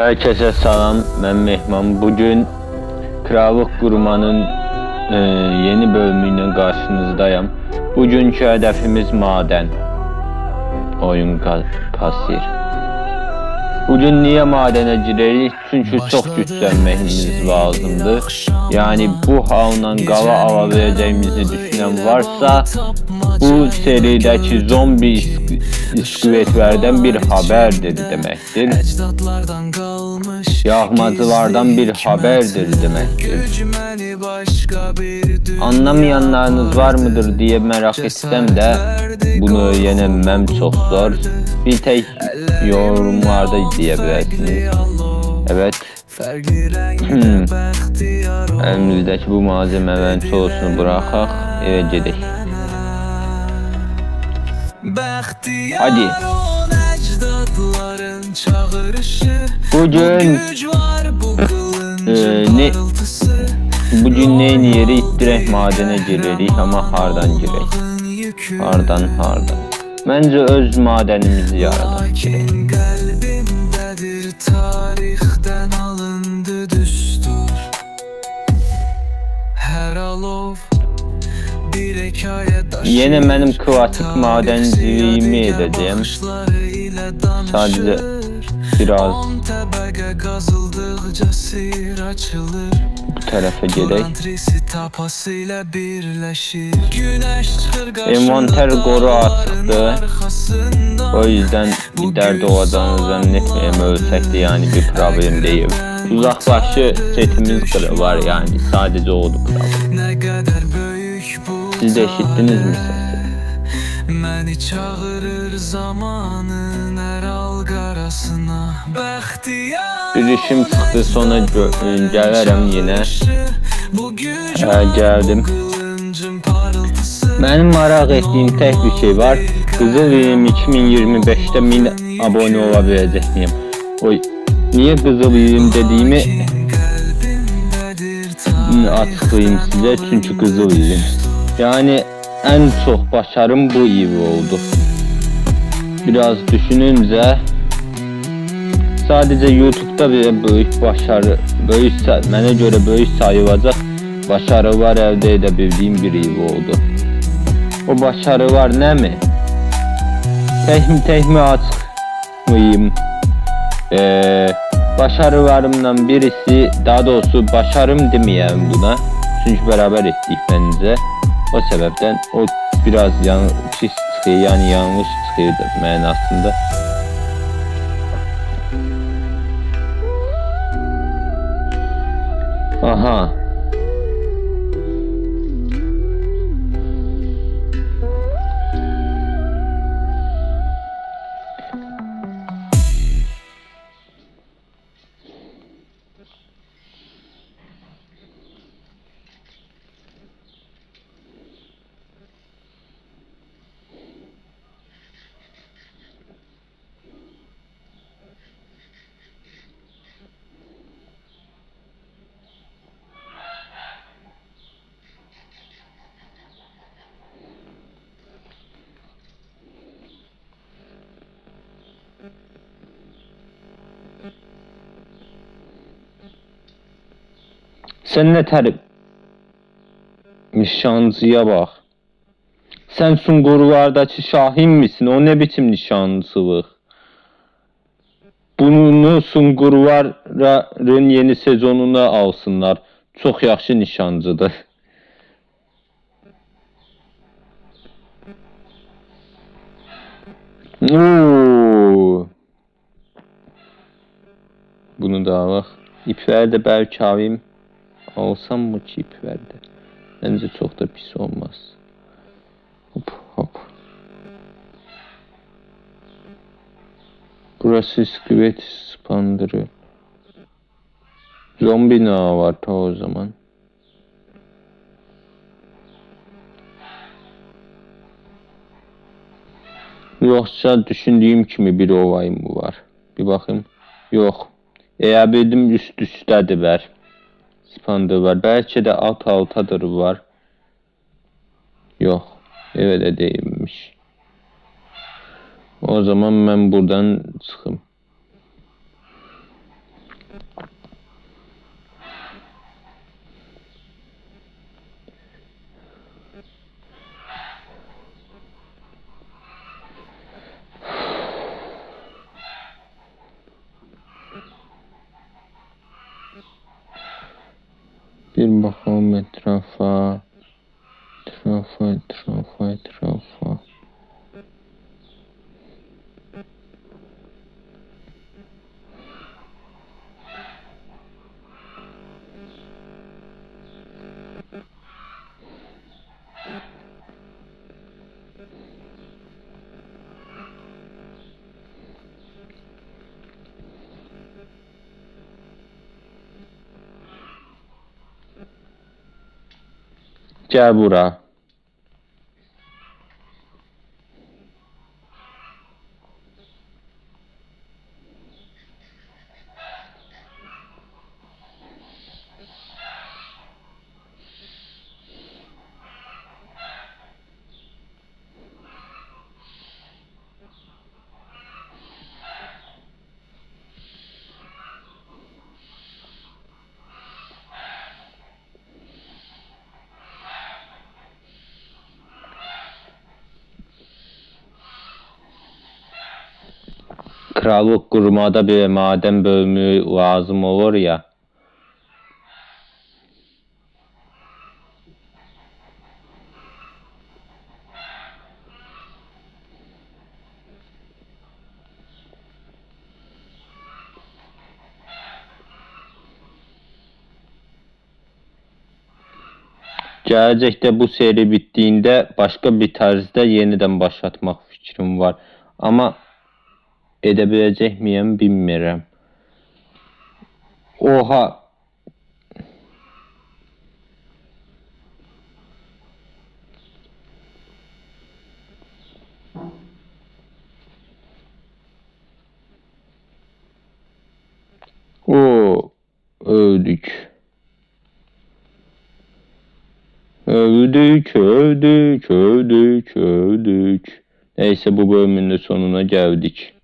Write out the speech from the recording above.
Herkese salam, ben Mehman. Bugün Krallık Kurmanın e, yeni bölümüyle karşınızdayım. Bugünkü hedefimiz maden. Oyun kasir. Bugün niye madene girerik? Çünkü çok güçlenmemiz lazımdı. Yani bu havla qala ala vereceğimizi düşünen varsa bu serideki zombi isk- iskeletlerden bir haberdir demektir. Yağmacılardan bir haberdir demektir. Anlamayanlarınız var mıdır diye merak etsem de bunu öğrenemem çok zor. Bir tek yorumlarda diyebilirsiniz. Evet, renkte Hmm. bu malzemelerin çoğusunu bırakaq, eve gedək. Hadi. Bugün Ee, ne- bugün neyin yeri ittirək madene girerik ama hardan yükü Hardan, hardan? Bence öz madenimizi yaradan girək. Yine benim klasik madenciliğimi edeceğim. Sadece biraz bu tarafa çıkır Envanter koru arkasında. O yüzden bir dert olacağını zannetmeyeyim ölsek de yani bir problem değil. Uzakbaşı setimiz var yani sadece oldu problem. Siz de eşittiniz mi? Məni çağırır zamanın her algarasına Bəxtiyar Bir işim çıktı sonra güc Ha, geldim. kılıncın parıltısı Benim merak ettiğim tek bir şey var. Kızıl Bilim 2025'te 1000 abone olabilecek miyim? Oy, niye Kızıl Bilim Bunu açıklayayım size çünkü Kızıl Bilim. Yani en çok başarım bu iyi oldu. Biraz düşününce sadece YouTube'da bile büyük başarı, büyük bana göre büyük sayılacak başarılar elde edebildiğim bir iyi oldu. O başarılar ne mi? Tek mi tek açıklayayım? Ee, başarılarımdan birisi, daha doğrusu başarım demeyelim buna. Çünkü beraber ettik bence. O sebepten o biraz yan, pis çıkıyor yani yanlış çıkıyor da manasında. Aha. Sen ne terip? Nişancıya bak. Sen Sungurlardaki Şahin misin? O ne biçim nişancılık? Bunu Sungurların yeni sezonuna alsınlar. Çok yaxşı nişancıdır. Oo. Bunu da alaq. İpləri də bəlkə alayım. Alsam mı ki ipləri də? Bence çok da pis olmaz. Hop hop. Burası iskelet spandırı. Zombi nağı var ta o zaman. Yoksa düşündüğüm kimi bir ovay mı var? Bir bakayım. Yok. Eğer bildim üst üstedir ver. Spandır var. Belki de alt altadır var. Yok. Evet de değilmiş. O zaman ben buradan çıkım. Bir bakalım etrafa. Etrafa, etrafa, etrafa. Tyábura. Krallık kurmada bir maden bölümü lazım olur ya. Gelecekte bu seri bittiğinde başka bir tarzda yeniden başlatmak fikrim var. Ama edebilecek miyim bilmiyorum. Oha. O öldük. Öldük, öldük, öldük, öldük. Neyse bu bölümün de sonuna geldik.